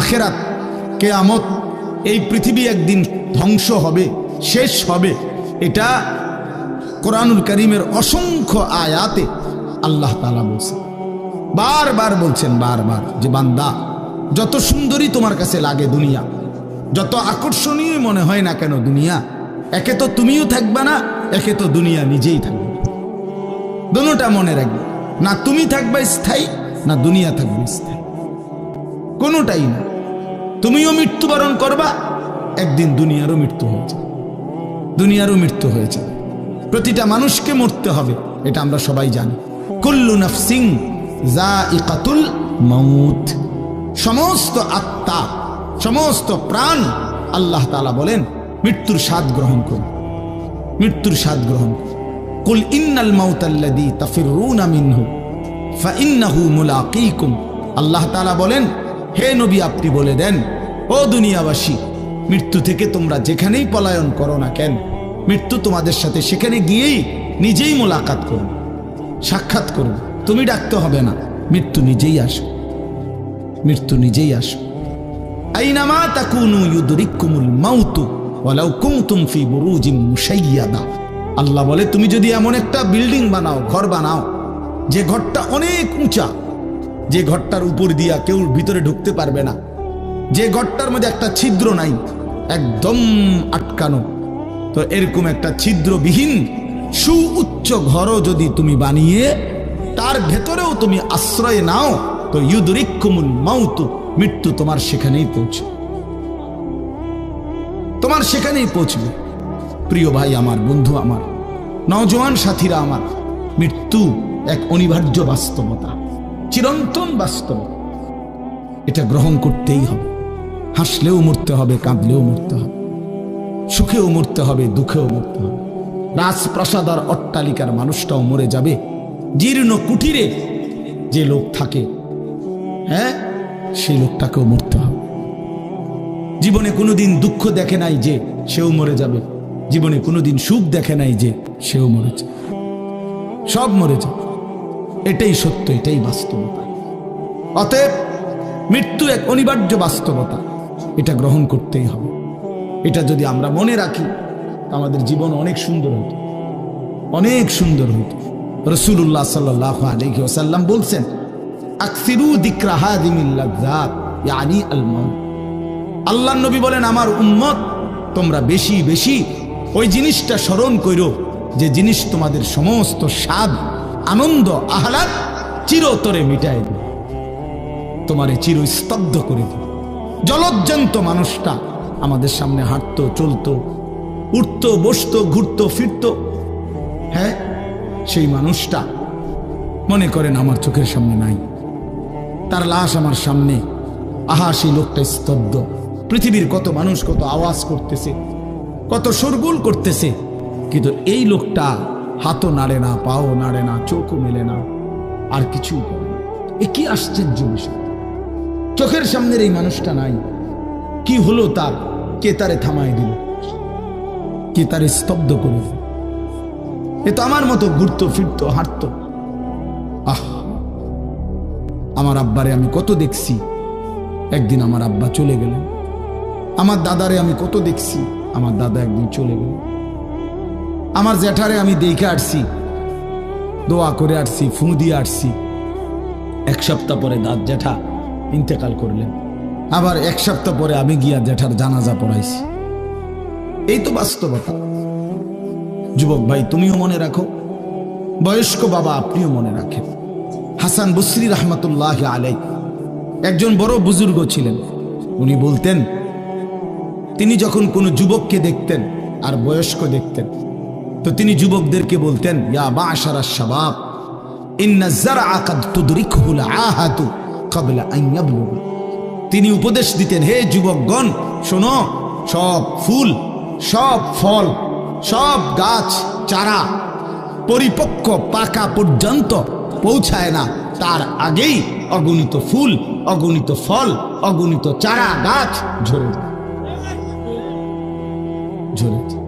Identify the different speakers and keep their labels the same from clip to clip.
Speaker 1: আখেরাত, কেয়ামত, এই পৃথিবী একদিন ধ্বংস হবে, শেষ হবে। এটা কোরআনুল করিমের অসংখ্য আয়াতে আল্লাহ তালা বলছে বারবার বলছেন, বারবার যে বান্দা, যত সুন্দরী তোমার কাছে লাগে দুনিয়া, যত আকর্ষণীয় মনে হয় না কেন দুনিয়া, একে তো তুমিও থাকবে না, একে তো দুনিয়া নিজেই থাকবে। দোনোটা মনে রাখবে, না তুমি থাকবে স্থায়ী, না দুনিয়া থাকবে স্থায়ী। কোনোটাই না। তুমিও মৃত্যুবরণ করবা, একদিন দুনিয়ারও মৃত্যু হয়েছে দুনিয়ারও মৃত্যু হয়েছে প্রতিটা মানুষকে মরতে হবে, এটা আমরা সবাই জানি। কুল্লু নফসিং যা ইকাতুল মৌত সমস্ত আত্মা, সমস্ত প্রাণ আল্লাহ তালা বলেন, মৃত্যুর স্বাদ গ্রহণ করুন। মৃত্যুর স্বাদ গ্রহণ করুন। কুল ইন্নাল মাউতাল্লাদি তাফিরুনা মিনহু ফাইন্নাহু মুলাকিকুম। আল্লাহ তাআলা বলেন হে নবী, আপনি বলে দেন, ও দুনিয়াবাসী, মৃত্যু থেকে তোমরা যেখানেই পলায়ন করো না কেন, মৃত্যু তোমাদের সাথে সেখানে গিয়েই নিজেই মোলাকাত করবে সাক্ষাৎ করবে তুমি ডাকতে হবে না, মৃত্যু নিজেই আসো মৃত্যু নিজেই আসো আইনামা তাকুনু ইউদরিকুমুল মাউতু, ওয়ালাউ কুনতুম ফি বুরুজিম মুশাইয়াদা। আল্লাহ বলে, তুমি যদি এমন একটা বিল্ডিং বানাও, ঘর বানাও, যে ঘরটা অনেক উঁচা যে ঘরটার উপর দিয়া কেউ ভিতরে ঢুকতে পারবে না। যে ঘরটার মধ্যে একটা ছিদ্র নাই, একদম আটকানো। তো এরকম একটা ছিদ্রবিহীন সুউচ্চ ঘরও যদি তুমি বানিয়ে, তার ভেতরেও তুমি আশ্রয় নাও, তো ইউদরিকুমুল মাউতু, মৃত্যু তোমার সেখানেই পৌঁছে। তোমার সেখানেই পৌঁছবে। প্রিয় ভাই আমার, বন্ধু আমার, নওজোয়ান সাথীরা আমার, মৃত্যু এক অনিবার্য বাস্তবতা। চিরন্তন বাস্তব। এটা গ্রহণ করতেই হবে। হাসলেও মরতে হবে, কাঁদলেও মরতে হবে। সুখেও মরতে হবে, দুঃখেও মরতে হবে। রাজপ্রাসাদ আর অট্টালিকার মানুষটাও মরে যাবে। জীর্ণ কুটিরে যে লোক থাকে হ্যাঁ সেই লোকটাকেও মরতে হবে। জীবনে কোনোদিন দুঃখ দেখে নাই যে সেও মরে যাবে। জীবনে কোনোদিন সুখ দেখে নাই যে সেও মরে যাবে সব মরে যাবে। এটাই সত্য, এটাই বাস্তবতা। অতএব মৃত্যু এক অনিবার্য বাস্তবতা, এটা গ্রহণ করতেই হবে। এটা যদি আমরা মনে রাখি আমাদের জীবন অনেক সুন্দর হতো। অনেক সুন্দর হতো। রসুল্লাহ সাল্লাহ আলহি ওসাল্লাম বলছেন আল্লাহ নবী বলেন, আমার উম্মত, তোমরা বেশি বেশি ওই জিনিসটা স্মরণ করো যে জিনিস তোমাদের সমস্ত স্বাদ আনন্দ, আহ্লাদ চিরতরে মিটাই দেবে তোমারে চির স্তব্ধ করে দেবে জলজ্জান্ত মানুষটা আমাদের সামনে হাঁটতো, চলতো, উঠতো, বসতো, ঘুরতো, ফিরতো। হ্যাঁ সেই মানুষটা মনে করেন আমার চোখের সামনে নাই। তার লাশ আমার সামনে। আহা, সেই লোকটা স্তব্ধ। পৃথিবীর কত মানুষ কত আওয়াজ করতেছে, কত সরগুল করতেছে, কিন্তু এই লোকটা হাতও নাড়ে না, পাও নাড়ে না, চোখও মেলে না, আর কিছু এ কি আশ্চর্য বিষয়? চোখের সামনের এই মানুষটা নাই। কি হলো তার? কে তারে থামায় দিল? কে তারে স্তব্ধ করে দিল? এ তো আমার মতো ঘুরতো, ফিরতো, হাঁটতো। আহ! আমার আব্বারে আমি কত দেখছি। একদিন আমার আব্বা চলে গেলেন। আমার দাদারে আমি কত দেখছি। আমার দাদা একদিন চলে গেল আমার জ্যাঠারে আমি দেখে আসছি। দোয়া করে আসছি, ফু দিয়ে আসছি। এক সপ্তাহ পরে দাঁত জ্যাঠা ইন্তেকাল করলেন। আবার এক সপ্তাহ পরে আমি গিয়া জ্যাঠার জানাজা পড়াইছি। এই তো বাস্তবতা। যুবক ভাই, তুমিও মনে রাখো, বয়স্ক বাবা আপনিও মনে রাখেন। হাসান বসরি রহমতুল্লাহ আলাই একজন বড় বুজুর্গ ছিলেন। উনি বলতেন, তিনি যখন কোনো যুবককে দেখতেন আর বয়স্ক দেখতেন তো তিনি যুবকদেরকে বলতেন তিনি উপদেশ দিতেন, হে যুবকগণ, শোনো, সব ফুল, সব ফল, সব গাছ, চারা পরিপক্ক পাকা পর্যন্ত পৌঁছায় না। তার আগেই অগণিত ফুল, অগণিত ফল, অগণিত চারা, গাছ ঝরে ঝরে।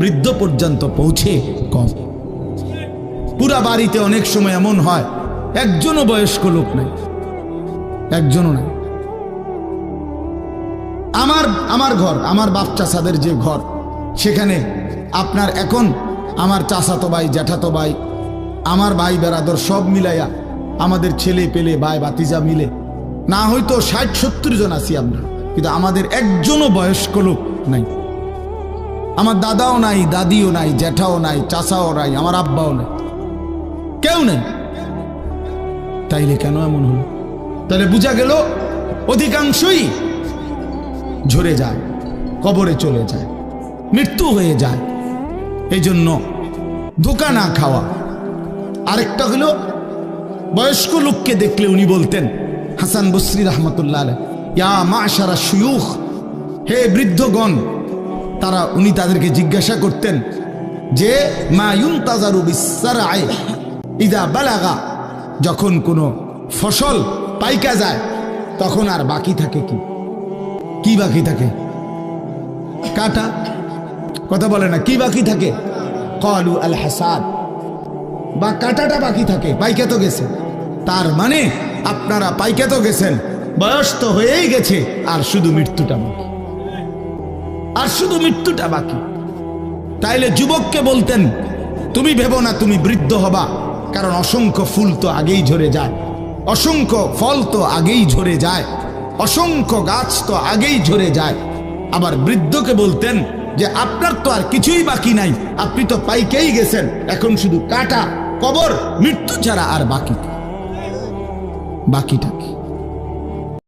Speaker 1: বৃদ্ধ পর্যন্ত পৌঁছে কম। পুরা বাড়িতে অনেক সময় এমন হয়, একজনও বয়স্ক লোক নাই, একজনও নাই। আমার আমার ঘর, আমার বাপ চাষাদের যে ঘর, সেখানে আপনার এখন আমার চাষাতো ভাই, জ্যাঠাতো ভাই, আমার ভাই বেড়াদর সব মিলাইয়া আমাদের ছেলে পেলে, ভাই বাতিজা মিলে, না হয়তো ষাট সত্তর জন আছি আমরা, কিন্তু আমাদের একজনও বয়স্ক লোক নাই। আমার দাদাও নাই, দাদিও নাই, জ্যাঠাও নাই চাষাও নাই, আমার আব্বাও নাই। কেউ নেই। তাইলে কেন এমন হলো? তাহলে বোঝা গেল অধিকাংশই ঝরে যায়, কবরে চলে যায়, মৃত্যু হয়ে যায়। এই জন্য ধোকা না খাওয়া। আরেকটা হলো বয়স্ক লোককে দেখলে উনি বলতেন, হাসান বসরি রহমতুল্লাহ ইয়া মা সারা সুয়ুখ হে বৃদ্ধগণ তারা উনি তাদেরকে জিজ্ঞাসা করতেন যে, মা ইউন তাজারু বিসারায় ইদা বালাগা? যখন কোনো ফসল পাইকা যায়, তখন আর বাকি থাকে কি? কি বাকি থাকে? কাটা? কথা বলে না, কি বাকি থাকে? কলু আল হাসাদ বা কাটাটা বাকি থাকে, পাইকা তো গেছে। তার মানে আপনারা পাইকা তো গেছেন, বয়স তো হয়েই গেছে, আর শুধু মৃত্যুটা বাকি। আর শুধু মৃত্যুটা বাকি। তাইলে যুবককে বলতেন, তুমি ভেবো না, তুমি বৃদ্ধ হবা, কারণ অসংখ্য ফুল তো আগেই ঝরে যায়, অসংখ্য ফল তো আগেই ঝরে যায়, অসংখ্য গাছ তো আগেই ঝরে যায়। আবার বৃদ্ধকে বলতেন যে, আপনার তো আর কিছুই বাকি নাই, আপনি তো পাইকেই গেছেন, এখন শুধু কাটা, কবর, মৃত্যু ছাড়া আর বাকি, বাকিটা কি?